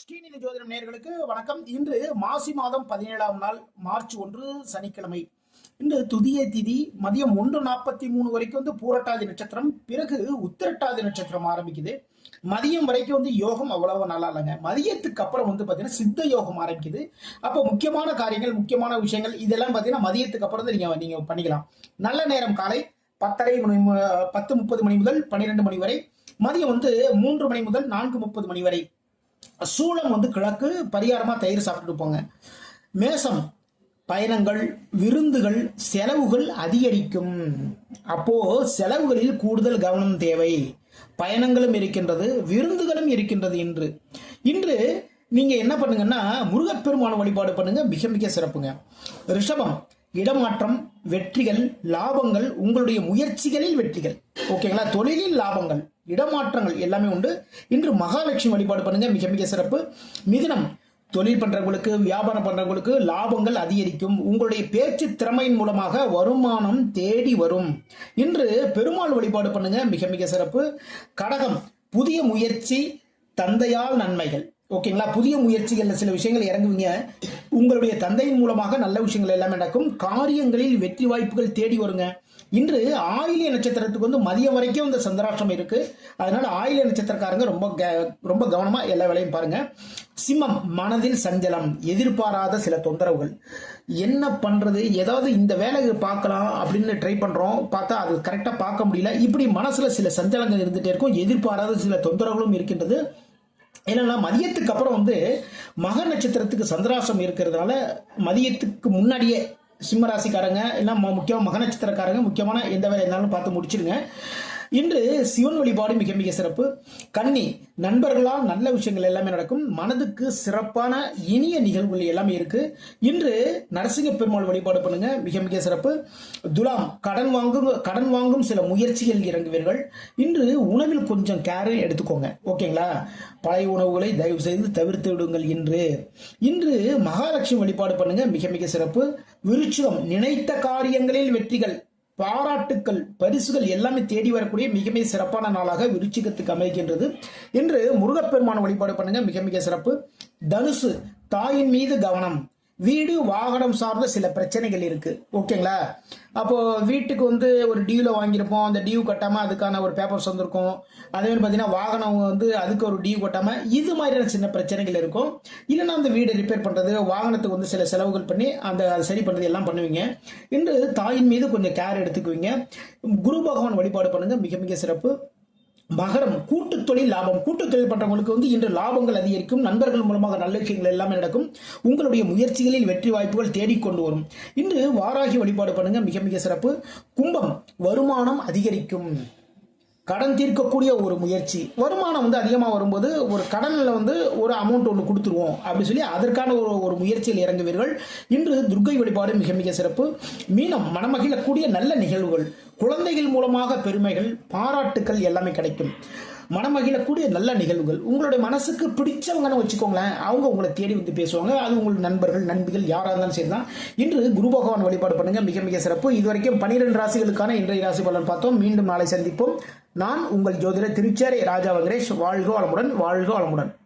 ஸ்ரீநிதி ஜோதிடம் நேயர்களுக்கு வணக்கம். இன்று மாசி மாதம் பதினேழாம் நாள் மார்ச் ஒன்று சனிக்கிழமை. இன்று துதிய திதி மதியம் ஒன்று நாற்பத்தி மூணு வரைக்கும் வந்து பூரட்டாதி நட்சத்திரம் பிறகு உத்திரட்டாதி நட்சத்திரம் ஆரம்பிக்குது. மதியம் வரைக்கும் வந்து யோகம் அவ்வளவு நல்லா இல்லைங்க. மதியத்துக்கு அப்புறம் வந்து பார்த்தீங்கன்னா சித்த யோகம் ஆரம்பிக்குது. அப்போ முக்கியமான காரியங்கள் முக்கியமான விஷயங்கள் இதெல்லாம் பார்த்தீங்கன்னா மதியத்துக்கு அப்புறம் தான் நீங்கள் நீங்கள் பண்ணிக்கலாம். நல்ல நேரம் காலை பத்தரை மணி பத்து முப்பது மணி முதல் பன்னிரெண்டு மணி வரை. மதியம் வந்து மூன்று மணி முதல் நான்கு முப்பது மணி வரை. சூளம் வந்து கிழக்கு பரிகாரமாக தயிர் சாப்பிட்டுட்டு போங்க. மேசம் பயணங்கள் விருந்துகள் செலவுகள் அதிகரிக்கும். அப்போ செலவுகளில் கூடுதல் கவனம் தேவை. பயணங்களும் இருக்கின்றது விருந்துகளும் இருக்கின்றது இன்று. இன்று நீங்க என்ன பண்ணுங்கன்னா முருகப்பெருமான வழிபாடு பண்ணுங்க மிக மிக சிறப்புங்க. ரிஷபம் இடமாற்றம் வெற்றிகள் லாபங்கள் உங்களுடைய முயற்சிகளில் வெற்றிகள். ஓகேங்களா தொழிலில் லாபங்கள் இடமாற்றங்கள் எல்லாமே உண்டு. இன்று மகாலட்சுமி வழிபாடு பண்ணுங்க மிக மிக சிறப்பு. மிதினம் தொழில் பண்றவங்களுக்கு வியாபாரம் பண்றவங்களுக்கு லாபங்கள் அதிகரிக்கும். உங்களுடைய பேச்சு திறமையின் மூலமாக வருமானம் தேடி வரும். இன்று பெருமாள் வழிபாடு பண்ணுங்க மிக மிக சிறப்பு. கடகம் புதிய முயற்சி தந்தையால் நன்மைகள். ஓகேங்களா புதிய முயற்சிகள்ல சில விஷயங்கள் இறங்குவீங்க. உங்களுடைய தந்தையின் மூலமாக நல்ல விஷயங்கள் எல்லாமே நடக்கும். காரியங்களில் வெற்றி வாய்ப்புகள் தேடி வருங்க. இன்று ஆயிலிய நட்சத்திரத்துக்கு வந்து மதியம் வரைக்கும் இந்த சந்திராஷ்டிரம் இருக்கு. அதனால ஆயிலிய நட்சத்திரக்காரங்க ரொம்ப க- ரொம்ப கவனமா எல்லா வேலையும் பாருங்க. சிம்மம் மனதில் சஞ்சலம் எதிர்பாராத சில தொந்தரவுகள். என்ன பண்றது? ஏதாவது இந்த வேலையை பார்க்கலாம் அப்படின்னு ட்ரை பண்றோம். பார்த்தா அது கரெக்டா பார்க்க முடியல. இப்படி மனசுல சில சஞ்சலங்கள் இருந்துட்டே இருக்கும். எதிர்பாராத சில தொந்தரவுகளும் இருக்கின்றது. என்னன்னா மதியத்துக்கு அப்புறம் வந்து மக நட்சத்திரத்துக்கு சந்திராசம் இருக்கிறதுனால மதியத்துக்கு முன்னாடியே சிம்ம ராசிக்காரங்க எல்லாம் முக்கியமாக மக நட்சத்திரக்காரங்க முக்கியமான எந்த வேலை இருந்தாலும் பார்த்து முடிச்சிருங்க. இன்று சிவன் வழிபாடு மிக மிக சிறப்பு. கன்னி நண்பர்களால் நல்ல விஷயங்கள் எல்லாமே நடக்கும். மனதுக்கு சிறப்பான இனிய நிகழ்வுகள் எல்லாமே இருக்கு. இன்று நரசிங்க பெருமாள் வழிபாடு பண்ணுங்க. மிக மிக சிறப்பு. துலாம் கடன் வாங்கும் கடன் வாங்கும் சில முயற்சிகள் இறங்குவீர்கள். இன்று உணவில் கொஞ்சம் கேர் எடுத்துக்கோங்க. ஓகேங்களா? பழைய உணவுகளை தயவு செய்து தவிர்த்து விடுங்கள் இன்று. இன்று மகாலட்சுமி வழிபாடு பண்ணுங்க. மிக மிக சிறப்பு. விருச்சம் நினைத்த காரியங்களில் வெற்றிகள். பாராட்டுக்கள் பரிசுகள் எல்லாமே தேடி வரக்கூடிய மிக மிக சிறப்பான நாளாக விருச்சிகத்துக்கு அமைகின்றது. இன்று முருகப்பெருமான வழிபாடு பண்ணுங்க. மிக மிக சிறப்பு. தனுசு தாயின் மீது கவனம். வீடு வாகனம் சார்ந்த சில பிரச்சனைகள் இருக்கு. ஓகேங்களா? அப்போ வீட்டுக்கு வந்து ஒரு டியூல வாங்கியிருப்போம். அந்த டியூ கட்டாம அதுக்கான ஒரு பேப்பர்ஸ் வந்திருக்கும். அதே மாதிரி பார்த்தீங்கன்னா வாகனம் வந்து அதுக்கு ஒரு டியூ கட்டாம இது மாதிரியான சின்ன பிரச்சனைகள் இருக்கும். இல்லைன்னா அந்த வீடு ரிப்பேர் பண்றது வாகனத்துக்கு வந்து சில செலவுகள் பண்ணி அந்த அதை சரி பண்றது எல்லாம் பண்ணுவீங்க. இன்று தாயின் மீது கொஞ்சம் கேர் எடுத்துக்குவீங்க. குரு பகவான் வழிபாடு பண்ணுங்க. மிக மிக சிறப்பு. மகரம் கூட்டு தொழில் லாபம். கூட்டு தொழில் பண்றவங்களுக்கு வந்து இன்று லாபங்கள் அதிகரிக்கும். நண்பர்கள் மூலமாக நல்ல விஷயங்கள் எல்லாமே நடக்கும். உங்களுடைய முயற்சிகளில் வெற்றி வாய்ப்புகள் தேடிக்கொண்டு வரும். இன்று வாராகி வழிபாடு பண்ணுங்க. மிக மிக சிறப்பு. கும்பம் வருமானம் அதிகரிக்கும். கடன் தீர்க்கக்கூடிய ஒரு முயற்சி. வருமானம் வந்து அதிகமாக வரும்போது ஒரு கடனில் வந்து ஒரு அமௌண்ட் ஒன்று கொடுத்துருவோம் அப்படி சொல்லி அதற்கான ஒரு ஒரு முயற்சியில் இறங்குவீர்கள். இன்று துர்க்கை வழிபாடு மிக மிக சிறப்பு. மீனம் மனமகிழக்கூடிய நல்ல நிகழ்வுகள். குழந்தைகள் மூலமாக பெருமைகள் பாராட்டுக்கள் எல்லாமே கிடைக்கும். மனமகிழக்கூடிய நல்ல நிகழ்வுகள். உங்களுடைய மனசுக்கு பிடிச்சவங்கன்னு வச்சுக்கோங்களேன். அவங்க உங்களை தேடி வந்து பேசுவாங்க. அது உங்கள் நண்பர்கள் நண்பிகள் யாராக இருந்தாலும் சரி தான் இன்று குரு பகவான் வழிபாடு பண்ணுங்க. மிக மிக சிறப்பு. இதுவரைக்கும் பனிரெண்டு ராசிகளுக்கான இன்றைய ராசி பலன் பார்த்தோம். மீண்டும் நாளை சந்திப்போம். நான் உங்கள் ஜோதிடர் திருச்சேரி ராஜா வெங்கடேஷ். வாழ்க வளமுடன் வாழ்க வளமுடன்.